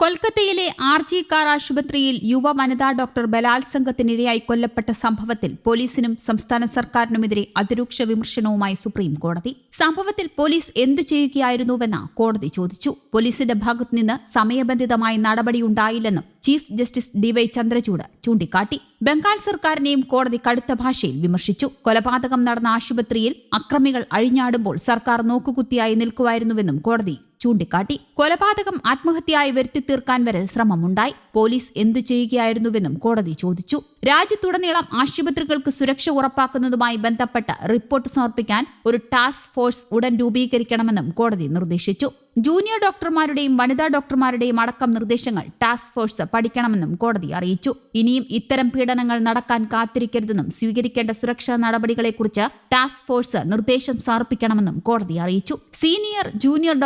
കൊൽക്കത്തയിലെ R G car ആശുപത്രിയിൽ യുവ വനിതാ ഡോക്ടർ ബലാത്സംഗത്തിനിരയായി കൊല്ലപ്പെട്ട സംഭവത്തിൽ പോലീസിനും സംസ്ഥാന സർക്കാരിനുമെതിരെ അതിരൂക്ഷ വിമർശനവുമായി സുപ്രീം കോടതി സംഭവത്തിൽ പോലീസ് എന്തു ചെയ്യുകയായിരുന്നുവെന്ന് കോടതി ചോദിച്ചു. പോലീസിന്റെ ഭാഗത്തുനിന്ന് സമയബന്ധിതമായി നടപടിയുണ്ടായില്ലെന്നും ചീഫ് ജസ്റ്റിസ് ഡിവൈ ചന്ദ്രചൂഡ് ചൂണ്ടിക്കാട്ടി. ബംഗാൾ സർക്കാരിനെയും കോടതി കടുത്ത ഭാഷയിൽ വിമർശിച്ചു. കൊലപാതകം നടന്ന ആശുപത്രിയിൽ അക്രമികൾ അഴിഞ്ഞാടുമ്പോൾ സർക്കാർ നോക്കുകുത്തിയായി നിൽക്കുമായിരുന്നുവെന്നും കോടതി ചൂണ്ടിക്കാട്ടി. കൊലപാതകം ആത്മഹത്യയായി വരുത്തി തീർക്കാൻ വരെ ശ്രമമുണ്ടായി. പോലീസ് എന്തു ചെയ്യുകയായിരുന്നുവെന്നും കോടതി ചോദിച്ചു. രാജ്യത്തുടനീളം ആശുപത്രികൾക്ക് സുരക്ഷ ഉറപ്പാക്കുന്നതുമായി ബന്ധപ്പെട്ട റിപ്പോർട്ട് സമർപ്പിക്കാൻ ഒരു ടാസ്ക് ഫോഴ്സ് ഉടൻ രൂപീകരിക്കണമെന്നും കോടതി നിർദ്ദേശിച്ചു. ജൂനിയർ ഡോക്ടർമാരുടെയും വനിതാ ഡോക്ടർമാരുടെയും അടക്കം നിർദ്ദേശങ്ങൾ ടാസ്ക് ഫോഴ്സ് പഠിക്കണമെന്നും കോടതി അറിയിച്ചു. ഇനിയും ഇത്തരം പീഡനങ്ങൾ നടക്കാൻ കാത്തിരിക്കരുതെന്നും സ്വീകരിക്കേണ്ട സുരക്ഷാ നടപടികളെക്കുറിച്ച് ടാസ്ക് ഫോഴ്സ് നിർദ്ദേശം സമർപ്പിക്കണമെന്നും കോടതി അറിയിച്ചു. സീനിയർ ജൂനിയർ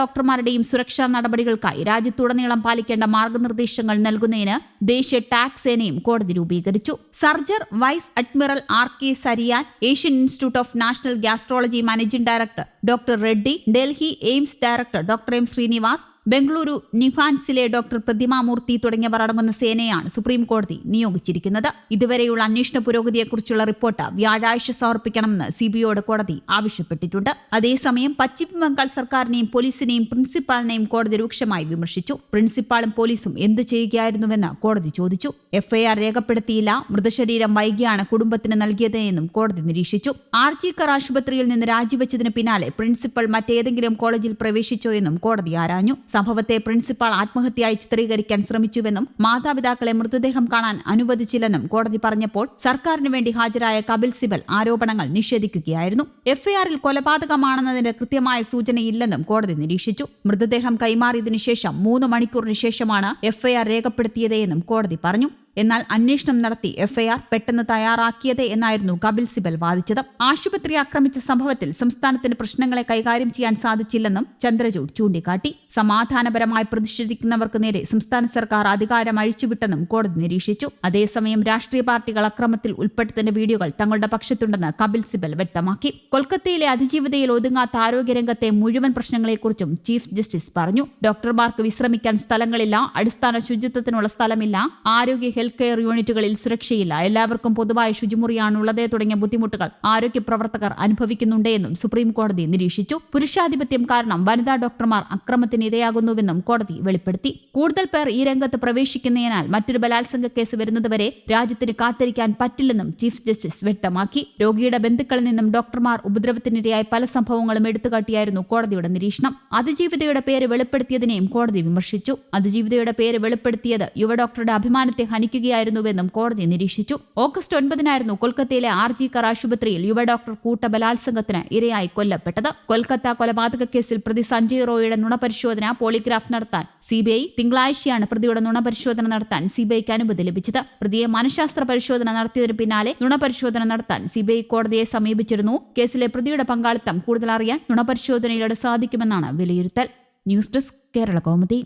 ഡോക്ടർമാരുടെയും സുരക്ഷാ നടപടികൾക്കായി രാജ്യത്തുടനീളം പാലിക്കേണ്ട മാർഗനിർദ്ദേശങ്ങൾ നൽകുന്നതിന് ദേശീയ ടാക്സ് സേനയും കോടതി രൂപീകരിച്ചു. Surgeon vice admiral R K Sarin Asian institute of national gastroenterology managing director doctor Reddy Delhi AIIMS director doctor M Srinivas Bengaluru നിഫാൻസിലെ doctor Prathima Murthy തുടങ്ങിയവർ അടങ്ങുന്ന സേനയാണ് സുപ്രീം കോടതി നിയോഗിച്ചിരിക്കുന്നത്. ഇതുവരെയുള്ള അന്വേഷണ പുരോഗതിയെക്കുറിച്ചുള്ള റിപ്പോർട്ട് വ്യാഴാഴ്ച സമർപ്പിക്കണമെന്ന് സിബിഐയോട് കോടതി ആവശ്യപ്പെട്ടിട്ടുണ്ട്. അതേസമയം പശ്ചിമ ബംഗാൾ സർക്കാരിനെയും പോലീസിനെയും പ്രിൻസിപ്പാളിനെയും കോടതി രൂക്ഷമായി വിമർശിച്ചു. പ്രിൻസിപ്പാളും പോലീസും എന്തു ചെയ്യുകയായിരുന്നുവെന്ന് കോടതി ചോദിച്ചു. എഫ്ഐആർ രേഖപ്പെടുത്തിയില്ല. മൃതശരീരം വൈകിയാണ് കുടുംബത്തിന് നൽകിയതെന്നും കോടതി നിരീക്ഷിച്ചു. ആർ ജി കർ ആശുപത്രിയിൽ നിന്ന് രാജിവെച്ചതിന് പിന്നാലെ പ്രിൻസിപ്പൽ മറ്റേതെങ്കിലും കോളേജിൽ പ്രവേശിച്ചോ എന്നും കോടതി ആരാഞ്ഞു. സംഭവത്തെ പ്രിൻസിപ്പാൾ ആത്മഹത്യയായി ചിത്രീകരിക്കാൻ ശ്രമിച്ചുവെന്നും മാതാപിതാക്കളെ മൃതദേഹം കാണാൻ അനുവദിച്ചില്ലെന്നും കോടതി പറഞ്ഞപ്പോൾ സർക്കാരിന് വേണ്ടി ഹാജരായ കപിൽ സിബൽ ആരോപണങ്ങൾ നിഷേധിക്കുകയായിരുന്നു. എഫ്ഐആറിൽ കൊലപാതകമാണെന്നതിന്റെ കൃത്യമായ സൂചനയില്ലെന്നും കോടതി നിരീക്ഷിച്ചു. മൃതദേഹം കൈമാറിയതിനു ശേഷം മൂന്ന് മണിക്കൂറിന് ശേഷമാണ് എഫ്ഐആർ രേഖപ്പെടുത്തിയതെന്നും കോടതി പറഞ്ഞു. എന്നാൽ അന്വേഷണം നടത്തി എഫ്ഐആർ പെട്ടെന്ന് തയ്യാറാക്കിയത് എന്നായിരുന്നു കപിൽ സിബൽ വാദിച്ചത്. ആശുപത്രി ആക്രമിച്ച സംഭവത്തിൽ സംസ്ഥാനത്തിന് പ്രശ്നങ്ങളെ കൈകാര്യം ചെയ്യാൻ സാധിച്ചില്ലെന്നും ചന്ദ്രചൂഡ് ചൂണ്ടിക്കാട്ടി. സമാധാനപരമായി പ്രതിഷേധിക്കുന്നവർക്ക് നേരെ സംസ്ഥാന സർക്കാർ അധികാരം അഴിച്ചുവിട്ടെന്നും കോടതി നിരീക്ഷിച്ചു. അതേസമയം രാഷ്ട്രീയ പാർട്ടികൾ അക്രമത്തിൽ ഉൾപ്പെട്ടതിന്റെ വീഡിയോകൾ തങ്ങളുടെ പക്ഷത്തുണ്ടെന്ന് കപിൽ സിബൽ വ്യക്തമാക്കി. കൊൽക്കത്തയിലെ അതിജീവിതയിൽ ഒതുങ്ങാത്ത ആരോഗ്യരംഗത്തെ മുഴുവൻ പ്രശ്നങ്ങളെക്കുറിച്ചും ചീഫ് ജസ്റ്റിസ് പറഞ്ഞു. ഡോക്ടർമാർക്ക് വിശ്രമിക്കാൻ സ്ഥലങ്ങളില്ല അടിസ്ഥാന ശുചിത്വത്തിനുള്ള സ്ഥലമില്ല ആരോഗ്യ ഹെൽത്ത് കെയർ യൂണിറ്റുകളിൽ സുരക്ഷയില്ല. എല്ലാവർക്കും പൊതുവായ ശുചിമുറിയാണുള്ളത് തുടങ്ങിയ ബുദ്ധിമുട്ടുകൾ ആരോഗ്യ പ്രവർത്തകർ അനുഭവിക്കുന്നുണ്ടെന്നും സുപ്രീം കോടതി നിരീക്ഷിച്ചു. പുരുഷാധിപത്യം കാരണം വനിതാ ഡോക്ടർമാർ അക്രമത്തിന് ഇരയാകുന്നുവെന്നും കോടതി വെളിപ്പെടുത്തി. കൂടുതൽ പേർ ഈ രംഗത്ത് പ്രവേശിക്കുന്നതിനാൽ മറ്റൊരു ബലാത്സംഗ കേസ് വരുന്നതുവരെ രാജ്യത്തിന് കാത്തിരിക്കാൻ പറ്റില്ലെന്നും ചീഫ് ജസ്റ്റിസ് വ്യക്തമാക്കി. രോഗിയുടെ ബന്ധുക്കളിൽ നിന്നും ഡോക്ടർമാർ ഉപദ്രവത്തിനിരയായ പല സംഭവങ്ങളും എടുത്തുകാട്ടിയായിരുന്നു കോടതിയുടെ നിരീക്ഷണം. അതിജീവിതയുടെ പേര് വെളിപ്പെടുത്തിയതിനെയും കോടതി വിമർശിച്ചു. അതിജീവിതയുടെ പേര് വെളിപ്പെടുത്തിയത് യുവ ഡോക്ടറുടെ അഭിമാനത്തെ ഹനിക്കുകയായിരുന്നുവെന്നും കോടതി നിരീക്ഷിച്ചു. ഓഗസ്റ്റ് ഒൻപതിനായിരുന്നു കൊൽക്കത്തയിലെ ആർ ജി കർ ആശുപത്രിയിൽ യുവ ഡോക്ടർ കൂട്ട ബലാത്സംഗത്തിന് ഇരയായി കൊല്ലപ്പെട്ടത്. കൊൽക്കത്ത കൊലപാതക കേസിൽ പ്രതി സഞ്ജയ് റോയിയുടെ നുണപരിശോധന പോളിഗ്രാഫ് നടത്താൻ സിബിഐ തിങ്കളാഴ്ചയാണ് പ്രതിയുടെ നുണപരിശോധന നടത്താൻ സിബിഐക്ക് അനുമതി ലഭിച്ചത്. പ്രതിയെ മനഃശാസ്ത്ര പരിശോധന നടത്തിയതിന് പിന്നാലെ നുണപരിശോധന നടത്താൻ സിബിഐ കോടതിയെ സമീപിച്ചിരുന്നു. കേസിലെ പ്രതിയുടെ പങ്കാളിത്തം കൂടുതൽ അറിയാൻ നുണപരിശോധനയിലൂടെ സാധിക്കുമെന്നാണ് വിലയിരുത്തൽ. News desk Kerala Kaumudi.